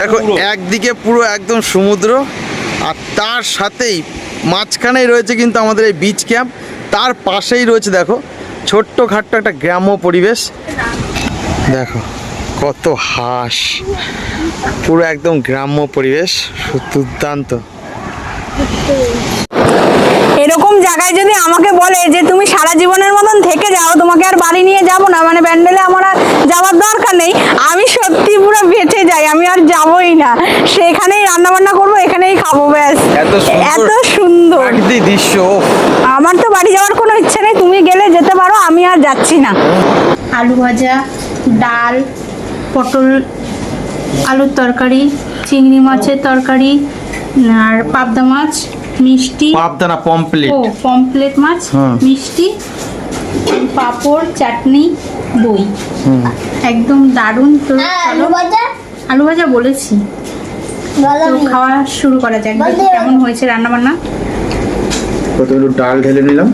দেখো একদিকে পুরো একদম সমুদ্র আর তার সাথেই মাঝখানেই রয়েছে কিন্তু আমাদের এই বিচ ক্যাম্প তার পাশেই রয়েছে দেখো ছোট্ট খাট্ট একটা গ্রাম্য পরিবেশ। দেখো কত হাঁস। পুরো একদম গ্রাম্য পরিবেশ দুর্দান্ত। এরকম জায়গায় যদি আমাকে বলে যে তুমি সারা জীবনের মতন থেকে যাও তোমাকে আর বাড়ি নিয়ে যাব না মানে ব্যান্ডেলে আমার আর যাওয়ার দরকার নেই আমি সত্যি পুরো বেঁচে যাই আমি আর যাবই না। সেখানেই রান্না বান্না করব এখানেই খাব ব্যাস। এত সুন্দর এত সুন্দর। প্রাকৃতিক দৃশ্য আমার তো বাড়ি যাওয়ার কোনো ইচ্ছে নেই তুমি গেলে যেতে পারো আমি আর যাচ্ছি না। আলু ভাজা ডাল পটল আলুর তরকারি চিংড়ি মাছের তরকারি আর পাবদা মাছ। মিষ্টি। পাবদানা পমপ্লেট ও পমপ্লেট মাছ হুম। মিষ্টি পাঁপড় চাটনি দই একদম দারুণ। তো আলু ভাজা? আলু ভাজা বলেছি। তো খাওয়া শুরু করা যাক। কেমন হয়েছে রান্না বান্না প্রথমে একটু ডাল ঢেলে নিলাম।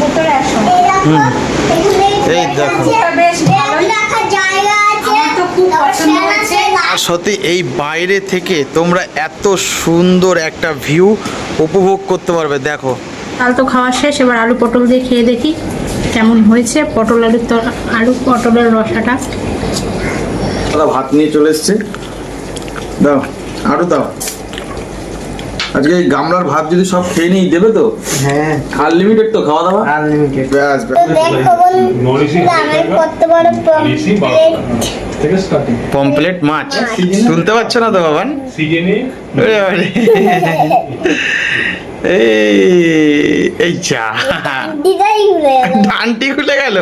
ভেতরে আসো। এই দেখো। আর সত্যি এই বাইরে থেকে তোমরা এত সুন্দর একটা ভিউ উপভোগ করতে পারবে দেখো। ডাল তো খাওয়া শেষ এবার আলু পটল দিয়ে খেয়ে দেখি কেমন হয়েছে। পটল আলুর তর আলু পটলের রসাটা। দাদা ভাত নিয়ে চলে এসছে। দাও আরও দাও। আজকে এই গামলার ভাত যদি সব খেয়ে নিই দেবে তো? হ্যাঁ। আনলিমিটেড তো খাওয়া দাওয়া? আনলিমিটেড ব্যাস ব্যাস। পমপ্লেট মাছ। তুলতে পারছ না তো বাবান? সিজনে? এই এই চা। ডানটি খুলে গেল।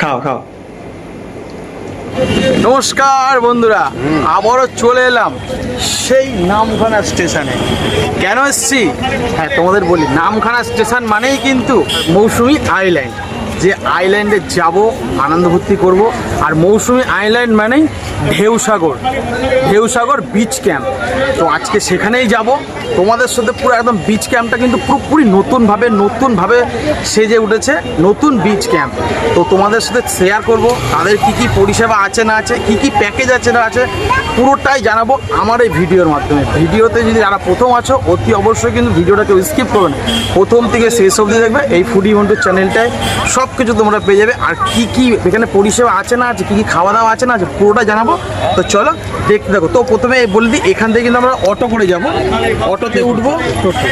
খাও খাও। নমস্কার বন্ধুরা আবারও চলে এলাম সেই নামখানা স্টেশনে। কেন এসছি? হ্যাঁ তোমাদের বলি নামখানা স্টেশন মানেই কিন্তু মৌসুমি আইল্যান্ড। যে আইল্যান্ডে যাব আনন্দ ভর্তি করব আর মৌসুমি আইল্যান্ড মানেই ঢেউসাগর ঢেউসাগর বিচ ক্যাম্প তো আজকে সেখানেই যাব। তোমাদের সাথে পুরো একদম বিচ ক্যাম্পটা কিন্তু পুরোপুরি নতুনভাবে নতুনভাবে সেজে উঠেছে, নতুন বিচ ক্যাম্প তো তোমাদের সাথে শেয়ার করব, তাদের কি কি পরিষেবা আছে না আছে, কি কি প্যাকেজ আছে না আছে, পুরোটাই জানাব আমার এই ভিডিওর মাধ্যমে। ভিডিওতে যদি যারা প্রথম আছো, অতি অবশ্যই কিন্তু ভিডিওটা কেউ স্কিপ করবে না। প্রথম থেকে শেষ অবধি দেখবে এই ফুডি মন্টুর চ্যানেলটায় সব কিছু তোমরা পেয়ে যাবে। আর কি কি এখানে পরিষেবা আছে না আছে কি কি খাওয়া দাওয়া আছে না আছে পুরোটা জানাব। তো চলো, দেখতে দেখো তো প্রথমে বলে দিই, এখান থেকে কিন্তু আমরা অটো করে যাব। অটোতে উঠবো,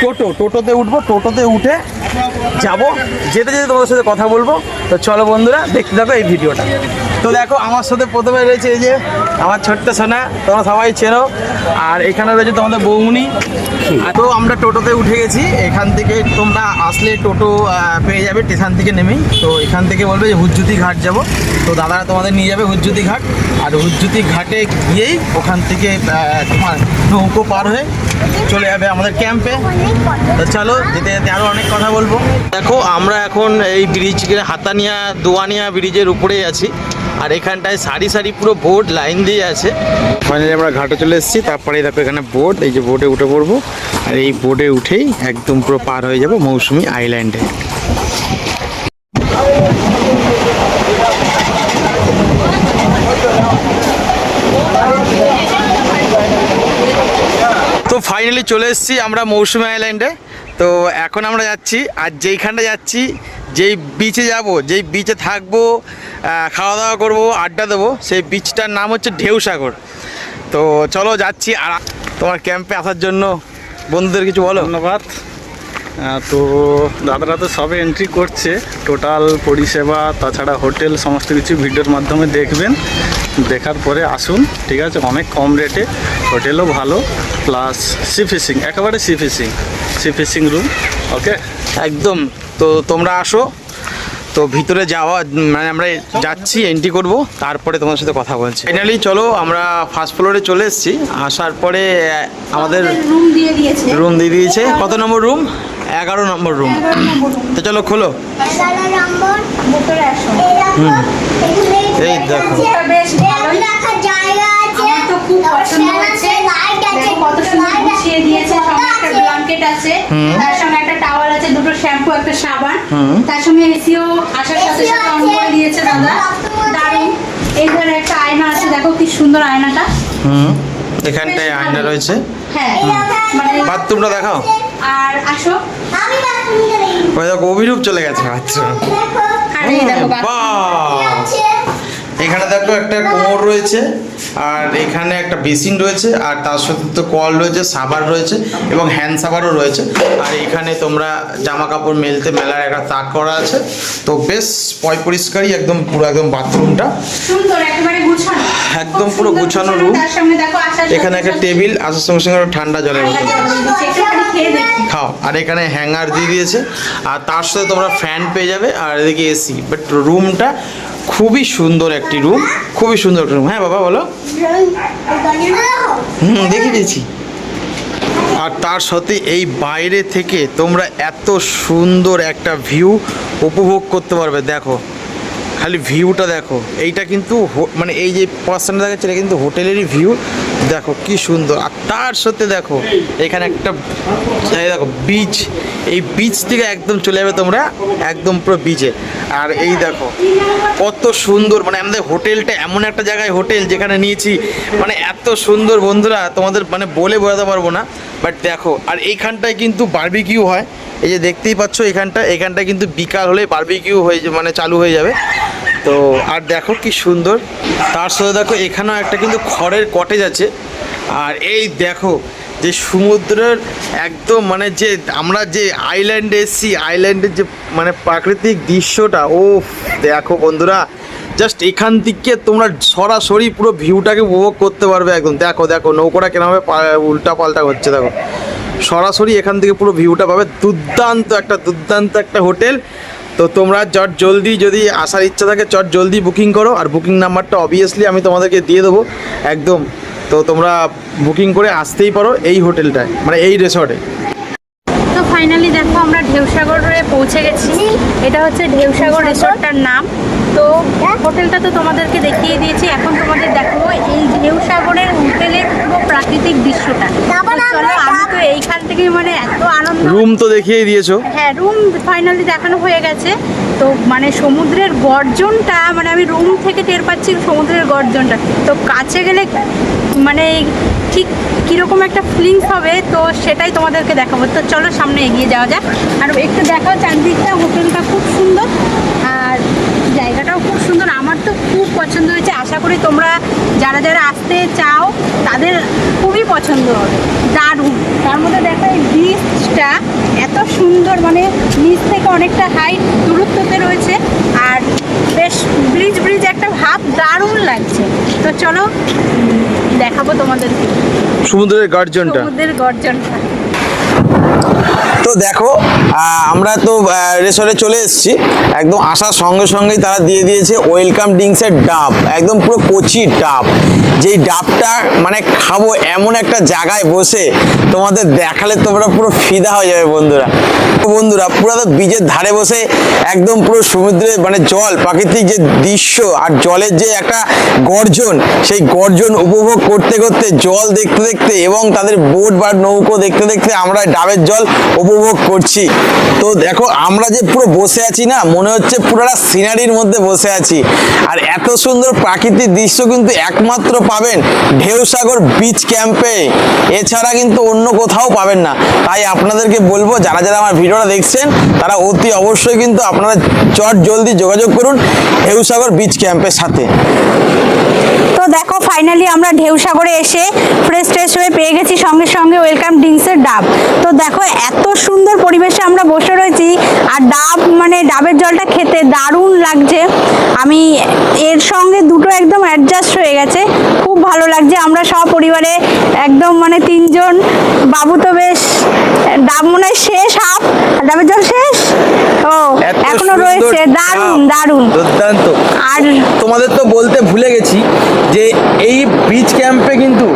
টোটো, টোটোতে উঠবো, টোটোতে উঠে যাব। যেতে যেতে তোমাদের সাথে কথা বলব। তো চলো বন্ধুরা, দেখতে দেখো এই ভিডিওটা। তো দেখো আমার সাথে প্রথমে রয়েছে এই যে আমার ছোট্ট সোনা তোমরা সবাই চেনো। আর এখানে রয়েছে তোমাদের বৌমনি। তো আমরা টোটোতে উঠে গেছি। এখান থেকে তোমরা আসলে টোটো পেয়ে যাবে স্টেশন থেকে নেমেই। তো এখান থেকে বলবে যে হুজ্জুতি ঘাট যাব। তো দাদারা তোমাদের নিয়ে যাবে হুজ্জুতি ঘাট। আর হুজ্জুতি ঘাটে গিয়েই ওখান থেকে তোমার নৌকো পার হয়ে চলে যাবে আমাদের ক্যাম্পে। তো চলো যেতে যেতে আরও অনেক কথা বলব। দেখো আমরা এখন এই ব্রিজ হাতানিয়া দোয়ানিয়া ব্রিজের উপরেই আছি। আর এখানটায় সারি সারি পুরো বোর্ড লাইন দিয়ে আছে। ফাইনালি আমরা ঘাটে চলে এসেছি তারপরে দেখো এখানে বোর্ড এই যে বোর্ডে উঠে পড়ব। আর এই বোর্ডে উঠেই একদম পুরো পার হয়ে যাব মৌসুমি আইল্যান্ডে। তো ফাইনালি চলে এসেছি আমরা মৌসুমি আইল্যান্ডে। তো এখন আমরা যাচ্ছি, আর যেইখানটা যাচ্ছি, যেই বিচে যাব, যেই বিচে থাকব খাওয়া দাওয়া করব, আড্ডা দেবো, সেই বিচটার নাম হচ্ছে ঢেউসাগর। তো চলো যাচ্ছি, আর তোমার ক্যাম্পে আসার জন্য বন্ধুদের কিছু বলো। ধন্যবাদ। তো দাদারা তো সবে এন্ট্রি করছে। টোটাল পরিষেবা তাছাড়া হোটেল সমস্ত কিছু ভিডিওর মাধ্যমে দেখবেন। দেখার পরে আসুন ঠিক আছে? অনেক কম রেটে হোটেলও ভালো প্লাস সি ফিশিং একেবারে sea facing sea facing room okay একদম। তো তোমরা আসো তো ভিতরে যাওয়া মানে আমরা যাচ্ছি এন্ট্রি করব তারপরে তোমার সাথে কথা বলছি। ফাইনালি চলো আমরা ফার্স্ট ফ্লোরে চলে এসেছি। আসার পরে আমাদের রুম দিয়ে দিয়েছে। রুম দিয়ে দিয়েছে। কত নম্বর রুম এগারো নম্বর রুম তো চলো খোলো। এই দেখো। বেশ ভালোই রাখার জায়গা আছে আমার তো খুব পছন্দ হয়েছে লাইট আছে দেখো কত সুন্দর গুছিয়ে দিয়েছে সঙ্গে একটা ব্ল্যাঙ্কেট ব্ল্যাঙ্কেট আছে তার সঙ্গে একটা টাওয়াল আছে দুটো শ্যাম্পু একটা সাবান। হুম। তার সঙ্গে এসিও আসার সাথে সাথে অন করে দিয়েছে দাদা। দারুণ। এইখানে একটা আয়না আছে দেখো কি সুন্দর আয়নাটা। হুম। এখানটায় আয়না রয়েছে। হ্যাঁ। মানে বাথরুমটা দেখাও। আর আসো। ওই দেখো অভিরূপ চলে গেছে আচ্ছা দেখো। এখানে দেখো একটা কোমর রয়েছে আর এখানে একটা বেসিন রয়েছে আর তার সাথে তো কল রয়েছে সাবার রয়েছে এবং হ্যান্ড সাবারও রয়েছে। আর এখানে তোমরা জামা কাপড় মেলতে মেলার একটা তাক করা আছে। তো বেশ পয় পরিষ্কারই একদম পুরো একদম বাথরুমটা। সুন্দর একেবারে গুছানো। একদম পুরো গুছানো আসার এখানে একটা টেবিল আসার সঙ্গে সঙ্গে ঠান্ডা জলের বোতল। আছে। একটুখানি খেয়ে দেখি খাও আর এখানে হ্যাঙ্গার দিয়ে দিয়েছে। আর তার সাথে তোমরা ফ্যান পেয়ে যাবে আর এদিকে এসি। বাট রুমটা খুবই সুন্দর একটি রুম খুবই সুন্দর রুম হ্যাঁ বাবা, বলো। হুম দেখে দিয়েছি। আর তার সাথে এই বাইরে থেকে তোমরা এত সুন্দর একটা ভিউ উপভোগ করতে পারবে, দেখো। খালি ভিউটা দেখো। এইটা কিন্তু মানে এই যে পার্সেন্ট দেখাচ্ছে, এটা কিন্তু হোটেলেরই ভিউ দেখো, কি সুন্দর। আর তার সাথে দেখো, এখানে একটা দেখো বিচ এই বীজ থেকে একদম চলে যাবে তোমরা, একদম পুরো বীজে আর এই দেখো, কত সুন্দর মানে আমাদের হোটেলটা এমন একটা জায়গায় হোটেল যেখানে নিয়েছি মানে এত সুন্দর বন্ধুরা, তোমাদের মানে বলে বোঝাতে পারব না বাট দেখো, আর এইখানটায় কিন্তু বারবিকিউ হয়। এই যে দেখতেই পাচ্ছ এখানটা এখানটা কিন্তু বিকাল হলে বারবিকিউ হয়ে মানে চালু হয়ে যাবে। তো, আর দেখো কি সুন্দর, তার সাথে দেখো এখানেও একটা কিন্তু খড়ের কটেজ আছে। আর এই দেখো যে সমুদ্রের একদম মানে যে আমরা যে আইল্যান্ডে এসছি আইল্যান্ডের যে মানে প্রাকৃতিক দৃশ্যটা ও দেখো বন্ধুরা জাস্ট এখান থেকে তোমরা সরাসরি পুরো ভিউটাকে উপভোগ করতে পারবে একদম। দেখো দেখো, নৌকোটা কেনাভাবে উল্টা পাল্টা হচ্ছে, দেখো। সরাসরি এখান থেকে পুরো ভিউটা পাবে। দুর্দান্ত একটা দুর্দান্ত একটা হোটেল। তো তোমরা চট জলদি যদি আসার ইচ্ছা থাকে, চট জলদি বুকিং করো। আর বুকিং নাম্বারটা অবভিয়াসলি আমি তোমাদেরকে দিয়ে দেবো। একদম তো তোমরা বুকিং করে আসতেই পারো এই হোটেলটায় মানে এই রিসর্টে তো ফাইনালি দেখো আমরা ঢেউসাগরে পৌঁছে গেছি। এটা হচ্ছে ঢেউসাগর রিসর্টটার নাম। তো হোটেলটা তো তোমাদেরকে দেখিয়ে দিয়েছি। এখন তোমাদের দেখো এই ঢেউসাগরের হোটেলের পুরো প্রাকৃতিক দৃশ্যটা। তো চলো আমি তো এইখান থেকেই মানে এত আনন্দ রুম তো দেখিয়ে দিয়েছ। হ্যাঁ রুম ফাইনালি দেখানো হয়ে গেছে। তো মানে সমুদ্রের গর্জনটা মানে আমি রুম থেকে টের পাচ্ছি সমুদ্রের গর্জনটা। তো কাছে গেলে মানে ঠিক কীরকম একটা ফিলিংস হবে তো সেটাই তোমাদেরকে দেখাবো। তো চলো সামনে এগিয়ে যাওয়া যাক। আর একটু দেখাও চারদিকটা হোটেলটা খুব সুন্দর। জায়গাটাও খুব সুন্দর। আমার তো খুব পছন্দ হয়েছে। আশা করি তোমরা যারা যারা আসতে চাও তাদের খুবই পছন্দ হবে। দারুণ। তার মধ্যে দেখো এই বিচটা এত সুন্দর মানে নিচ থেকে অনেকটা হাইট দূরত্বতে রয়েছে। আর বেশ ব্রিজ ব্রিজ একটা ভাব দারুণ লাগছে। তো চলো দেখাবো তোমাদেরকে। সমুদ্রের গর্জনটা। সমুদ্রের গর্জনটা। তো দেখো আহ, আমরা তো রেসরে চলে এসেছি। একদম আসার সঙ্গে সঙ্গেই তারা দিয়ে দিয়েছে ওয়েলকাম ড্রিঙ্কসের ডাব। একদম পুরো কচি ডাব। যেই ডাবটা মানে খাব এমন একটা জায়গায় বসে তোমাদের দেখালে তোমরা পুরো ফিদা হয়ে যাবে বন্ধুরা। বন্ধুরা, পুরো তো বীজের ধারে বসে একদম পুরো সমুদ্রে মানে জল, প্রাকৃতিক যে দৃশ্য আর জলের যে একটা গর্জন, সেই গর্জন উপভোগ করতে করতে, জল দেখতে দেখতে এবং তাদের বোট বা নৌকো দেখতে দেখতে আমরা ডাবের জল উপভোগ করছি। তো দেখো, আমরা যে পুরো বসে আছি না, মনে হচ্ছে পুরোটা সিনারির মধ্যে বসে আছি। আর এত সুন্দর প্রাকৃতিক দৃশ্য কিন্তু একমাত্র পাবেন ঢেউসাগর বিচ ক্যাম্পে এছাড়া কিন্তু অন্য কোথাও পাবেন না। তাই আপনাদেরকে বলব, যারা যারা আমার ভিডিওটা দেখছেন, তারা অতি অবশ্যই কিন্তু আপনারা চট জলদি যোগাযোগ করুন ঢেউসাগর বিচ ক্যাম্পের সাথে। তো দেখো ফাইনালি আমরা ঢেউসাগরে এসে ফ্রেশ ট্রেশ হয়ে পেয়ে গেছি। সঙ্গে সঙ্গে ওয়েলকাম ড্রিঙ্কসের ডাব। তো দেখো, এত সুন্দর পরিবেশে আমরা বসে রয়েছি। আর ডাব মানে ডাবের জলটা খেতে দারুণ লাগছে। আমি এর সঙ্গে দুটো একদম অ্যাডজাস্ট হয়ে গেছে। খুব ভালো লাগছে। আমরা সব পরিবারে একদম মানে তিনজন বাবু তো বেশ ডাব মনে হয় শেষ হাফ ডাবের জল শেষ? ও এখনও রয়েছে দারুণ ডাব। দারুণ। দুর্দান্ত। আর তোমাদের তো বলতে ভুলে গেছি যে এই বিচ ক্যাম্পে কিন্তু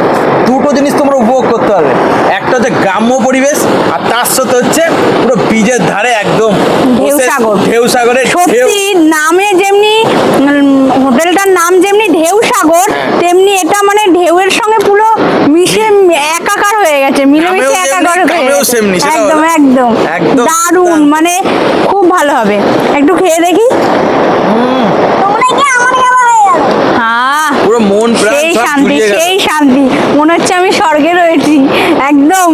দুটো জিনিস তোমরা উপভোগ করতে পারবে। একটা হচ্ছে গ্রাম্য পরিবেশ আর তার সাথে হচ্ছে পুরো বীজের ধারে একদম ঢেউ। ঢেউসাগরের সত্যি নামে যেমনি হোটেলটার নাম যেমনি ঢেউ সাগর তেমনি এটা মানে ঢেউয়ের সঙ্গে পুরো মিশে একাকার হয়ে গেছে মিলেমিশে একাকার হয়ে গেছে। একদম একদম। দারুণ মানে খুব ভালো হবে। একটু খেয়ে দেখি। পুরো মন সেই শান্তি সেই শান্তি। মনে হচ্ছে আমি স্বর্গে রয়েছি। একদম।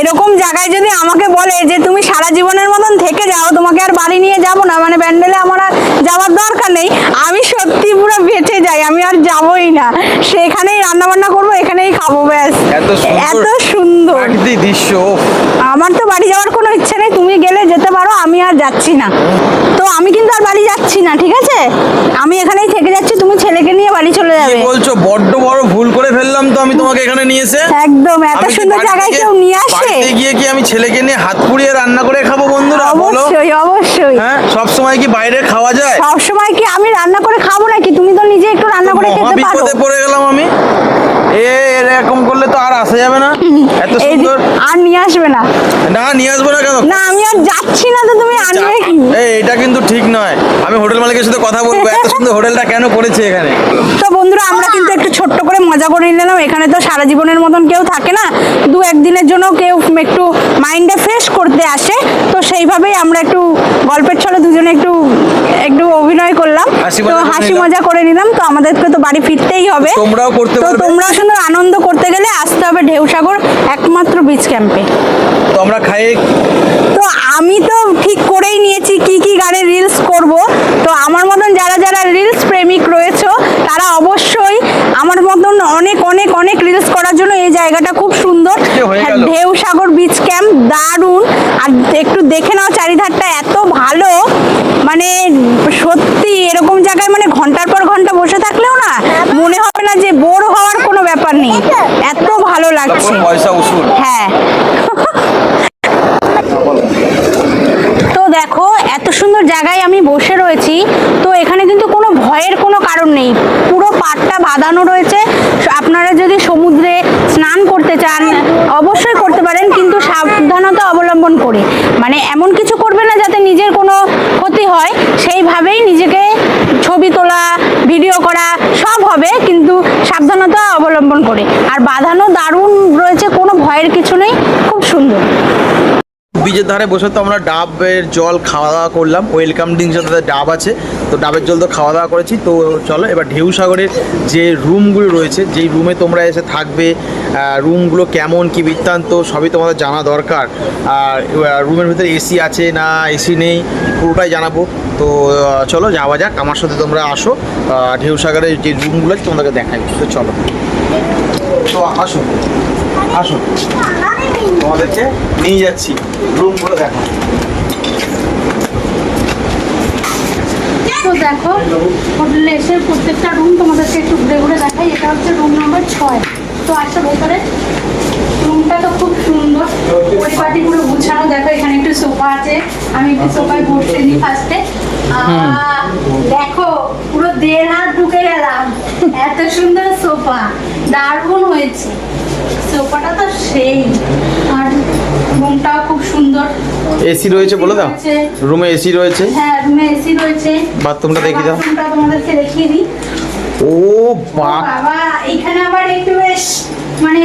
এরকম জায়গায় যদি আমাকে বলে যে তুমি সারা জীবনের মতন থেকে যাও তোমাকে আর বাড়ি নিয়ে যাব না মানে ব্যান্ডেলে আমার আর যাওয়ার দরকার নেই আমি সত্যি পুরো বেঁচে যাই আমি আর যাবই না। সেখানেই রান্না বান্না করব এখানেই খাব ব্যাস। এত সুন্দর দৃশ্য আমার তো বাড়ি যাওয়ার কোনো ইচ্ছে নেই তুমি গেলে যেতে পারো আমি আর যাচ্ছি না। তো আমি কিন্তু আর বাড়ি যাচ্ছি না ঠিক আছে? আমি এখানেই থেকে যাচ্ছি তুমি ছেলেকে নিয়ে বাড়ি চলে যাবে। বলছো বড্ড বড় ভুল করে ফেললাম তো আমি তোমাকে এখানে নিয়ে এসে? একদম এত সুন্দর জায়গায় কেউ নিয়ে আসে? বাড়িতে গিয়ে কি আমি ছেলেকে নিয়ে হাত পুড়িয়ে রান্না করে খাব বন্ধুরা বলো? অবশ্যই অবশ্যই। হ্যাঁ সব সময় কি বাইরে খাওয়া যায়? সব সময় কি আমি রান্না করে খাব নাকি? তুমি তো নিজে একটু রান্না করে খেতে পারো। বিপদে পড়ে গেলাম আমি। এ এরকম করলে তো আর আসা যাবে না। এত সুন্দর আর নিয়ে আসবে না। না নিয়ে আসব না কেন? না আমি আর যাচ্ছি না তো তুমি আনবে কি? এই এটা কিন্তু ঠিক নয়। আমি হোটেল মালিকের সাথে কথা বলব এত সুন্দর হোটেলটা কেন করেছে এখানে? তো বন্ধুরা আমরা কিন্তু একটু ছোট্ট করে মজা করে নিলাম। এখানে তো সারা জীবনের মতন কেউ থাকে না। দু একদিনের জন্য কেউ একটু মাইন্ডটা ফ্রেশ করতে আসে। তো সেইভাবেই আমরা একটু গল্পের ছলে দুজনে একটু একটু অভিনয় করলাম। তো হাসি মজা করে নিলাম। তো আমাদেরকে তো বাড়ি ফিরতেই হবে। তোমরাও করতে তো। তোমরাও সুন্দর আনন্দ করতে গেলে আসতে হবে ঢেউসাগর একমাত্র বিচ ক্যাম্পে। তো আমরা খাই তো আমি তো ঠিক করেই নিয়েছি কি কি গানে রিলস করব। তো আমার মতন যারা যারা রিলস প্রেমিক রয়েছে তারা অবশ্যই আমার মতন অনেক অনেক অনেক রিলস করার জন্য এই জায়গাটা খুব সুন্দর। হয়ে। ঢেউ সাগর বিচ ক্যাম্প দারুণ। আর একটু দেখে নাও চারিধারটা এত ভালো। মানে সত্যি এরকম জায়গায় মানে ঘণ্টার পর ঘণ্টা বসে থাকলেও না মনে হবে না যে বোর হওয়ার কোনো ব্যাপার নেই। এত পয়সা উসুল। হ্যাঁ। তো দেখো এত সুন্দর জায়গায় আমি বসে রয়েছি তো এখানে কিন্তু কোনো ভয়ের কোনো কারণ নেই। পুরো পাটটা বাঁধানো রয়েছে। আপনারা যদি সমুদ্রে স্নান করতে চান অবশ্যই করতে পারেন কিন্তু সাবধানতা অবলম্বন করে। মানে এমন কিছু করবে না যাতে নিজের কোনো হয়, সেইভাবেই নিজেকে ছবি তোলা, ভিডিও করা সব হবে, কিন্তু সাবধানতা অবলম্বন করে। আর বাঁধানো দারুণ রয়েছে, কোনো ভয়ের কিছু নেই, খুব সুন্দর। বীজের ধারে বসে তো আমরা ডাবের জল খাওয়া দাওয়া করলাম। ওয়েলকাম ড্রিঙ্কস সাথে ডাব আছে। তো ডাবের জল তো খাওয়া দাওয়া করেছি। তো চলো এবার ঢেউ সাগরের যে রুমগুলো রয়েছে, যেই রুমে তোমরা এসে থাকবে রুমগুলো কেমন, কি বৃত্তান্ত, সবই তোমাদের জানা দরকার। আর রুমের ভিতরে এসি আছে না, এসি নেই, পুরোটাই জানাব। তো চলো যাওয়া যাক, আমার সাথে তোমরা আসো। ঢেউ সাগরের যে রুমগুলো আছে, তোমাদেরকে দেখাই। তো চলো। তো আসো আসো। তোমাদেরকে নিয়ে যাচ্ছি। রুমগুলো দেখো। তো দেখো হোটেলে এসে প্রত্যেকটা রুম তোমাদেরকে একটু ঘুরে ঘুরে দেখাই। এটা হচ্ছে রুম নাম্বার ছয়। তো আসো ভেতরে রুমটা তো খুব সুন্দর। পরিপাটি পুরো গুছানো। দেখো এখানে একটু সোফা আছে। আমি একটু সোফায় বসে নিই ফার্স্টে দেখো পুরো দেড় হাত ঢুকে গেলাম। এত সুন্দর সোফা। দারুণ হয়েছে। সোফাটা তো সেই। আর রুমটাও খুব সুন্দর। এসি রয়েছে বলে দাও। রুমে এসি রয়েছে? হ্যাঁ রুমে এসি রয়েছে। বাথরুমটা দেখিয়ে দাও। বাথরুমটা তোমাদেরকে দেখিয়ে দিই। ও বাবা এখানে আবার একটু বেশ মানে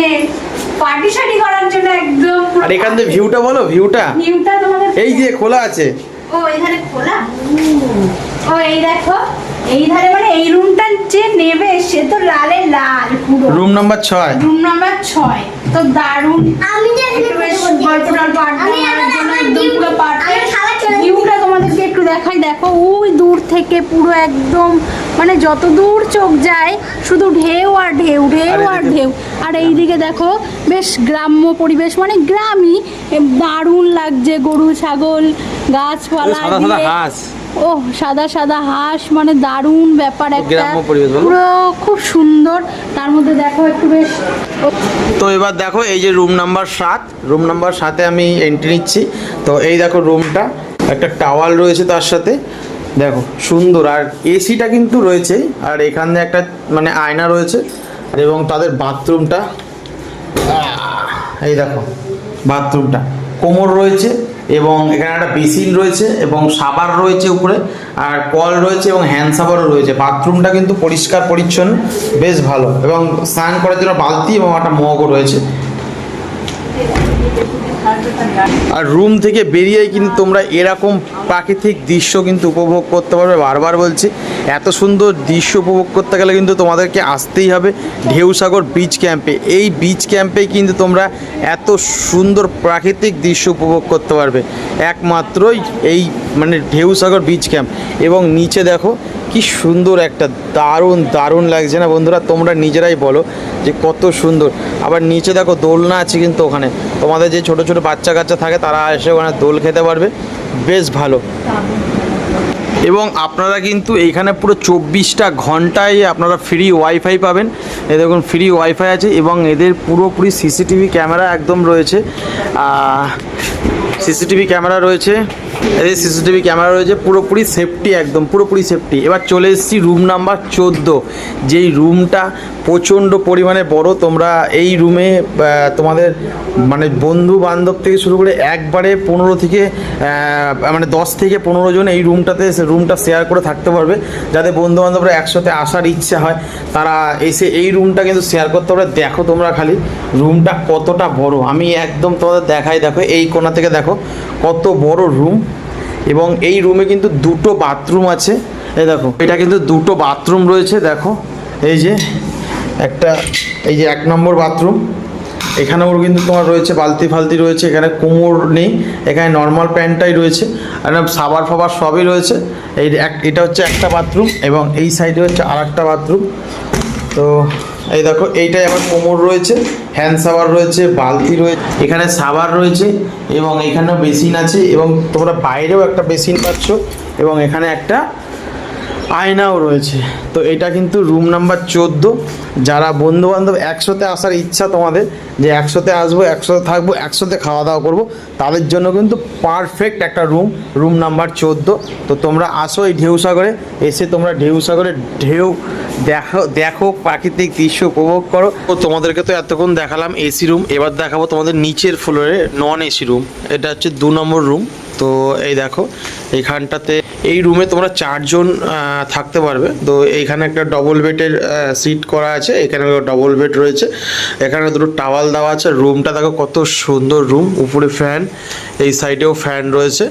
পার্টি শার্টি করার জন্য একদম আর এখান থেকে ভিউটা বলো ভিউটা ভিউটা তোমাদের এই যে খোলা আছে। ও এখানে খোলা? ও এই দেখো। এই ধারে মানে এই রুমটা যে নেবে সে তো লালে লাল পুরো। রুম নাম্বার ছয়। রুম নাম্বার ছয়। তো দারুণ। আমি যে গল্প টল্প আমি মারার এখন জন্য আমার একদম পুরো পারফেক্ট আমি খাবার চলে ভিউটা তোমাদেরকে একটু দেখাই। দেখো ওই দূর থেকে পুরো একদম মানে যত দূর চোখ যায় শুধু ঢেউ আর ঢেউ ঢেউ আর ঢেউ। আর এইদিকে দেখো বেশ গ্রাম্য পরিবেশ মানে গ্রামই দারুণ লাগছে। গরু ছাগল গাছপালা হাঁস। ও সাদা সাদা হাঁস মানে দারুণ ব্যাপার একটা। পুরো খুব সুন্দর। তার মধ্যে দেখো একটু বেশ তো এবার দেখো এই যে রুম নাম্বার সাত। রুম নাম্বার সাতে আমি এন্ট্রি নিচ্ছি। তো এই দেখো রুমটা একটা টাওয়াল রয়েছে তার সাথে। দেখো সুন্দর। আর এসিটা কিন্তু রয়েছে। আর এখানে একটা মানে আয়না রয়েছে। এবং তাদের বাথরুমটা এই দেখো বাথরুমটা। কোমর রয়েছে। এবং এখানে একটা বেসিন রয়েছে এবং সাবার রয়েছে উপরে, আর কল রয়েছে এবং হ্যান্ড সাবারও রয়েছে। বাথরুমটা কিন্তু পরিষ্কার, পরিচ্ছন্ন, বেশ ভালো। এবং স্নান করার জন্য বালতি এবং একটা মগও রয়েছে। আর রুম থেকে বেরিয়ে কিন্তু তোমরা এরকম প্রাকৃতিক দৃশ্য কিন্তু উপভোগ করতে পারবে। বারবার বলছি, এত সুন্দর দৃশ্য উপভোগ করতে গেলে কিন্তু তোমাদেরকে আসতেই হবে ঢেউসাগর বিচ ক্যাম্পে এই বিচ ক্যাম্পে কিন্তু তোমরা এত সুন্দর প্রাকৃতিক দৃশ্য উপভোগ করতে পারবে। একমাত্রই এই মানে ঢেউসাগর বিচ ক্যাম্প এবং নিচে দেখো কি সুন্দর একটা দারুণ দারুণ লাগছে না বন্ধুরা? তোমরা নিজেরাই বলো যে কত সুন্দর। আবার নিচে দেখো দোলনা আছে কিন্তু ওখানে। তোমাদের যে ছোট ছোট বাচ্চা কাচ্চা থাকে, তারা এসে ওখানে দোল খেতে পারবে। বেশ ভালো। এবং আপনারা কিন্তু এইখানে পুরো চব্বিশটা ঘন্টায় আপনারা ফ্রি ওয়াইফাই পাবেন। এ দেখুন ফ্রি ওয়াইফাই আছে এবং এদের পুরোপুরি সিসিটিভি ক্যামেরা একদম রয়েছে। সিসিটিভি ক্যামেরা রয়েছে। এদের সিসিটিভি ক্যামেরা রয়েছে, পুরোপুরি সেফটি একদম, পুরোপুরি সেফটি এবার চলে এসেছি রুম নাম্বার চোদ্দ। যেই রুমটা প্রচণ্ড পরিমাণে বড়, তোমরা এই রুমে তোমাদের মানে বন্ধু বান্ধব থেকে শুরু করে একবারে পনেরো থেকে মানে দশ থেকে পনেরো জন এই রুমটাতে রুমটা শেয়ার করে থাকতে পারবে। যাদের বন্ধু বান্ধবরা একসাথে আসার ইচ্ছা হয়, তারা এসে এই রুমটা কিন্তু শেয়ার করতে পারবে। দেখো তোমরা খালি রুমটা কতটা বড়। আমি একদম তোমাদের দেখাই, দেখো এই কোণা থেকে দেখো, কত বড় রুম এবং এই রুমে কিন্তু দুটো বাথরুম আছে। এই দেখো, এটা কিন্তু দুটো বাথরুম রয়েছে, দেখো। এই যে একটা, এই যে এক নম্বর বাথরুম এখানেও কিন্তু তোমার রয়েছে, বালতি ফালতি রয়েছে, এখানে কোমর নেই, এখানে নর্মাল প্যান্টটাই রয়েছে, আর সাবার ফাবার সবই রয়েছে। এই এটা হচ্ছে একটা বাথরুম এবং এই সাইডে হচ্ছে আর একটা বাথরুম তো এই দেখো, এইটাই আমার কোমর রয়েছে হ্যান্ড সাবার রয়েছে, বালতি রয়েছে, এখানে সাবার রয়েছে, এবং এখানেও বেসিন আছে, এবং তোমরা বাইরেও একটা বেসিন পাচ্ছ, এবং এখানে একটা আয়নাও রয়েছে। তো এটা কিন্তু রুম নাম্বার চোদ্দ। যারা বন্ধু বান্ধব একসাথে আসার ইচ্ছা তোমাদের যে একসাথে আসব, একসাথে থাকব, একসাথে খাওয়া দাওয়া করব, তাদের জন্য কিন্তু পারফেক্ট একটা রুম রুম নাম্বার চোদ্দ। তো তোমরা আসো এই ঢেউ সাগরে, এসে তোমরা ঢেউ সাগরে ঢেউ দেখো দেখো, প্রাকৃতিক দৃশ্য উপভোগ করো। তো তোমাদেরকে তো এতক্ষণ দেখালাম এসি রুম এবার দেখাবো তোমাদের নিচের ফ্লোরে নন এসি রুম এটা হচ্ছে দু নম্বর রুম তো এই দেখো এইখানটাতে এই রুমে তোমরা চারজন থাকতে পারবে। তো এইখানে একটা ডবল বেডের সিট করা আছে, এখানে ডবল বেড রয়েছে। এখানে দুটো টাওয়াল দেওয়া আছে রুমটা দেখো কত সুন্দর রুম উপরে ফ্যান এই সাইডেও ফ্যান রয়েছে।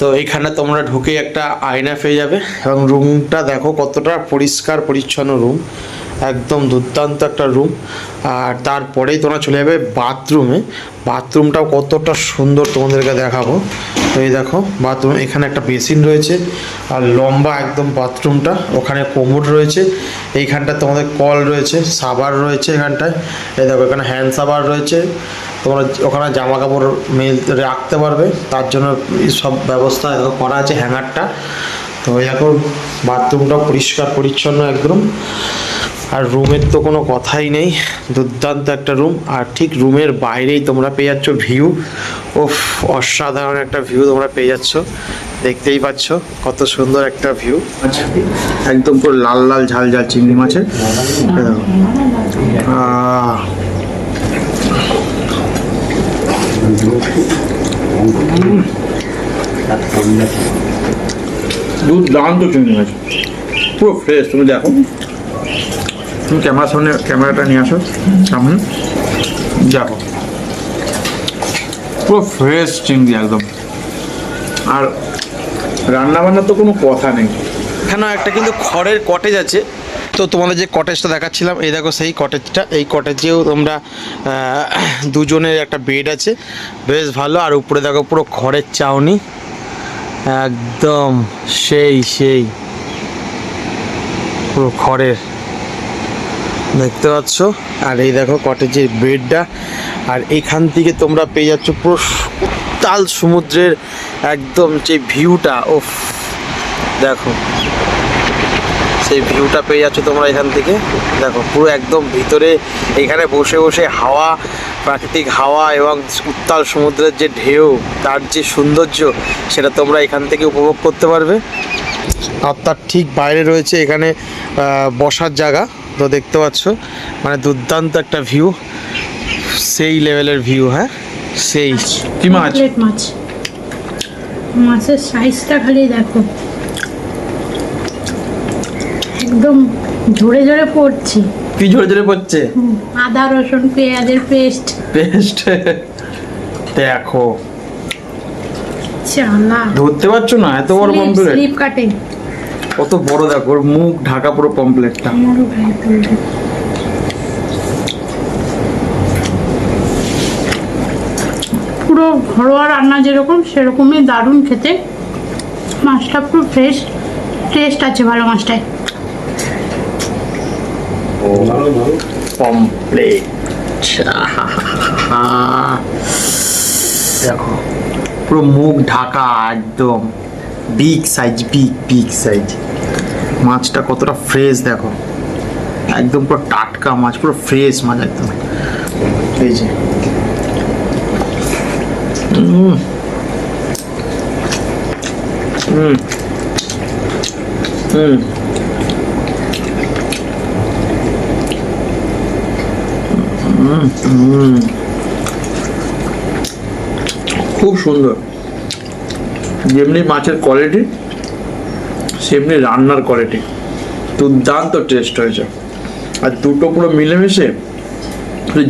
তো এইখানে তোমরা ঢুকে একটা আয়না পেয়ে যাবে, এবং রুমটা দেখো কতটা পরিষ্কার, পরিচ্ছন্ন রুম একদম দুর্দান্ত একটা রুম আর তারপরেই তোমরা চলে যাবে বাথরুমে বাথরুমটাও কতটা সুন্দর তোমাদেরকে দেখাবো। তো এই দেখো বাথরুম এখানে একটা বেসিন রয়েছে। আর লম্বা একদম বাথরুমটা ওখানে কোমর রয়েছে। এইখানটা তোমাদের কল রয়েছে, সাবার রয়েছে এখানটায়। এই দেখো, এখানে হ্যান্ড সাবার রয়েছে। তোমরা ওখানে জামা কাপড় মেল, রাখতে পারবে। তার জন্য সব ব্যবস্থা দেখো করা আছে হ্যাঙ্গারটা তো এখন বাথরুমটা পরিষ্কার, পরিচ্ছন্ন একদম। আর রুমের তো কোনো কথাই নেই। দুর্দান্ত একটা রুম। আর ঠিক রুমের বাইরেই তোমরা পেয়ে যাচ্ছ ভিউ। ও অসাধারণ একটা ভিউ তোমরা পেয়ে যাচ্ছ। দেখতেই পাচ্ছ কত সুন্দর একটা ভিউ। একদম পুরো লাল লাল ঝাল ঝাল চিংড়ি মাছের। দেখো। আহ দুর্দান্ত চিংড়ি মাছ। পুরো ফ্রেশ তুমি দেখো। তুমি ক্যামেরার সামনে ক্যামেরাটা নিয়ে আসো। সামনে। দেখো পুরো ফ্রেশ চিংড়ি একদম। আর রান্না বান্নার তো কোনো কথা নেই। এখানেও একটা কিন্তু খড়ের কটেজ আছে। তো তোমাদের যে কটেজটা দেখাচ্ছিলাম এই দেখো সেই কটেজটা এই কটেজেও তোমরা দুজনের একটা বেড আছে। বেশ ভালো। আর উপরে দেখো পুরো খড়ের চাউনি। একদম সেই সেই। পুরো খড়ের। দেখতে পাচ্ছ? আর এই দেখো কটেজের বেডটা আর এখান থেকে তোমরা পেয়ে যাচ্ছ পুরো তাল সমুদ্রের একদম যে ভিউটা ও দেখো। সেই ভিউটা পেয়ে যাচ্ছ তোমরা এখান থেকে। দেখো, পুরো একদম ভিতরে, এখানে বসে বসে হাওয়া, প্রাকৃতিক হাওয়া এবং উত্তাল সমুদ্রের যে ঢেউ, তার যে সৌন্দর্য, সেটা তোমরা এখান থেকে উপভোগ করতে পারবে। আর তার ঠিক বাইরে রয়েছে এখানে আহ, বসার জায়গা তো দেখতে পাচ্ছ। মানে দুর্দান্ত একটা ভিউ সেই লেভেলের ভিউ হ্যাঁ? সেই। কি মাছ? মাছ। মাছের সাইজটা খালি দেখো। একদম ঝরে ঝরে পড়ছে। কি জোরে জোরে পড়ছে? আদা রসুন পেঁয়াজের পেস্ট পেস্ট দেখো। চালা ধরতে পারছ না? এত বড় পম্পলেট স্লিপ কাটে। কত বড় দেখো ওর মুখ ঢাকা পুরো পম্পলেটটা। পুরো ঘরোয়া রান্না যেরকম সেরকমই দারুণ খেতে। মাছটা পুরো ফ্রেশ টেস্ট আছে ভালো মাছটায়। ভালো ভালো দেখো। পুরো মুখ ঢাকা একদম। Big size big big size মাছটা কতটা ফ্রেশ দেখো। একদম পুরো টাটকা মাছ, পুরো ফ্রেশ মাছ একদম। এই যে। উম। হুম হুম খুব সুন্দর। যেমনি মাছের কোয়ালিটি সেমনি রান্নার কোয়ালিটি দুর্দান্ত টেস্ট হয়েছে। আর দুটো পুরো মিলেমিশে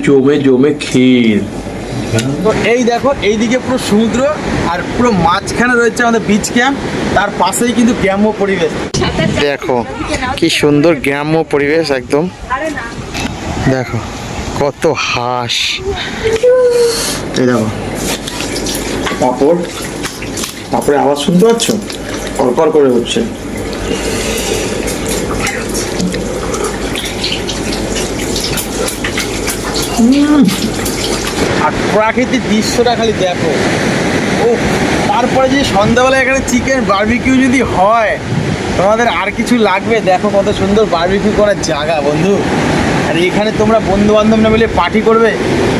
জমে জমে ক্ষীর। তো এই দেখো এইদিকে পুরো সমুদ্র আর পুরো মাঝখানে রয়েছে আমাদের বিচ ক্যাম্প তার পাশেই কিন্তু গ্রাম্য পরিবেশ। দেখো কি সুন্দর গ্রাম্য পরিবেশ একদম। দেখো কত হাঁস। এই দেখো পাপড় পাপড়ে আওয়াজ শুনতে পাচ্ছ? কড়কড় করে হচ্ছে। আর প্রাকৃতিক দৃশ্যটা খালি দেখো। ও, তারপরে যে সন্ধ্যাবেলা এখানে চিকেন বার্বিকিউ যদি হয়, তোমাদের আর কিছু লাগবে? দেখো কত সুন্দর বার্বিকিউ করার জায়গা, বন্ধু। আর এখানে তোমরা বন্ধু বান্ধব মিলে পার্টি করবে?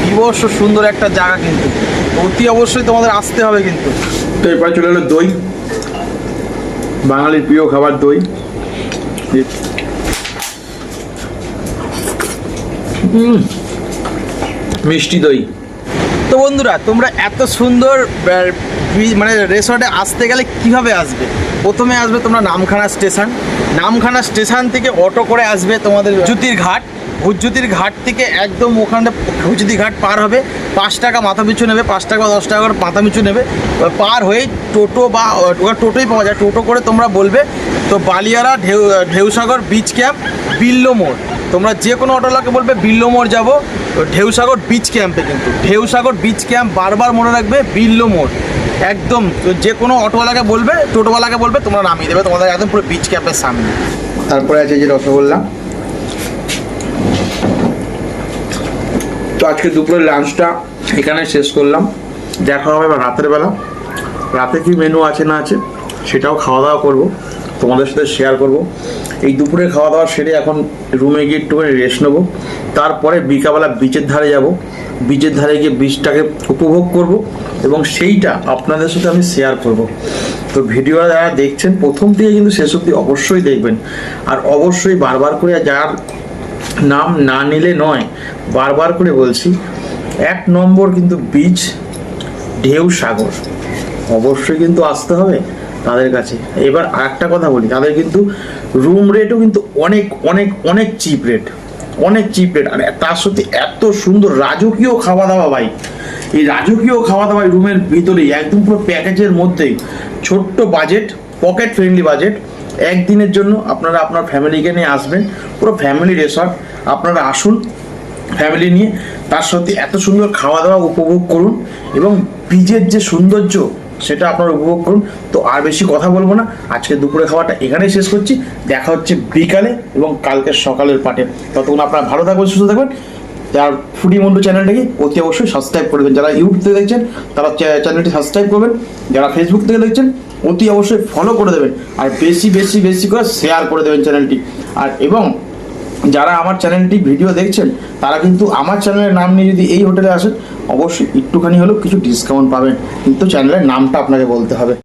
বিবর্ষ সুন্দর একটা জায়গা কিন্তু। অতি অবশ্যই তোমাদের আসতে হবে কিন্তু। তো এরপরে চলে এলো দই। বাঙালির প্রিয় খাবার দই। মিষ্টি দই। তো বন্ধুরা তোমরা এত সুন্দর মানে রেসর্টে আসতে গেলে কীভাবে আসবে? প্রথমে আসবে তোমরা নামখানা স্টেশন। নামখানা স্টেশন থেকে অটো করে আসবে তোমাদের জ্যোতির ঘাট। হুজ্জুতির ঘাট থেকে একদম ওখানটা হুজ্জুতি ঘাট পার হবে। পাঁচ টাকা মাথা পিছু নেবে, পাঁচ টাকা বা দশ টাকা করে মাথা পিছু নেবে। পার হয়ে টোটো বা টোটোই পাওয়া যায়। টোটো করে তোমরা বলবে, তো বালিয়ারা ঢেউ, ঢেউসাগর বিচ ক্যাম্প বিল্লো মোড়। তোমরা যে কোনো অটোলাকে বলবে, বিল্লো মোড় যাব। ঢেউসাগর বিচ ক্যাম্পে কিন্তু। ঢেউসাগর বিচ ক্যাম্প বারবার মনে রাখবে, বিল্লো মোড়। একদম যে কোনো অটোওয়ালাকে বলবে, টোটোওয়ালাকে বলবে, তোমরা নামিয়ে দেবে তোমাদের একদম পুরো বিচ ক্যাম্পের সামনে। তারপরে আছে যে রসগোল্লা। তো আজকে দুপুরের লাঞ্চটা এখানে শেষ করলাম। দেখা হবে এবার রাতের বেলা। রাতে কি মেনু আছে না আছে, সেটাও খাওয়া দাওয়া করব। তোমাদের সাথে শেয়ার করব। এই দুপুরে খাওয়া দাওয়া সেরে এখন রুমে গিয়ে একটুখানি রেস্ট নেব। তারপরে বিকালবেলা বিচের ধারে যাব। বিচের ধারে গিয়ে বিচটাকে উপভোগ করব এবং সেইটা আপনাদের সাথে আমি শেয়ার করব। তো ভিডিওটা যারা দেখছেন, প্রথম থেকে কিন্তু শেষ অবধি অবশ্যই দেখবেন। আর অবশ্যই বারবার করে যার নাম না নিলে নয়, বারবার করে বলছি, এক নম্বর কিন্তু বীজ, ঢেউ সাগর। অবশ্যই কিন্তু আসতে হবে তাদের কাছে। এবার আরেকটা কথা বলি, তাদের কিন্তু রুম রেটও কিন্তু অনেক অনেক অনেক চিপ রেট অনেক চিপ রেট আর তার সাথে এত সুন্দর রাজকীয় খাওয়া দাওয়া ভাই। এই রাজকীয় খাওয়া দাওয়া রুমের ভিতরেই, একদম পুরো প্যাকেজের মধ্যেই, ছোট্ট বাজেট পকেট ফ্রেন্ডলি বাজেট একদিনের জন্য আপনারা আপনার ফ্যামিলিকে নিয়ে আসবেন, পুরো ফ্যামিলি রেসর্ট আপনারা আসুন, ফ্যামিলি নিয়ে, তার সাথে এত সুন্দর খাওয়া দাওয়া উপভোগ করুন এবং বীজের যে সৌন্দর্য সেটা আপনারা উপভোগ করুন। তো আর বেশি কথা বলব না, আজকে দুপুরে খাওয়াটা এখানেই শেষ করছি, দেখা হচ্ছে বিকালে এবং কালকের সকালের পাটে ততক্ষণ আপনারা ভালো থাকবেন, সুস্থ থাকবেন। যার ফুডি মন্ডু চ্যানেলটাকে অতি অবশ্যই সাবস্ক্রাইব করবেন। যারা ইউটিউব থেকে দেখছেন, তারা চ্যানেলটি সাবস্ক্রাইব করবেন। যারা ফেসবুক থেকে দেখছেন, অতি অবশ্যই ফলো করে দেবেন। আর বেশি বেশি বেশি করে শেয়ার করে দেবেন চ্যানেলটি আর এবং যারা আমার চ্যানেলটি ভিডিও দেখছেন, তারা কিন্তু আমার চ্যানেলের নাম নিয়ে যদি এই হোটেলে আসেন, অবশ্যই একটুখানি হলেও কিছু ডিসকাউন্ট পাবেন। কিন্তু চ্যানেলের নামটা আপনাকে বলতে হবে।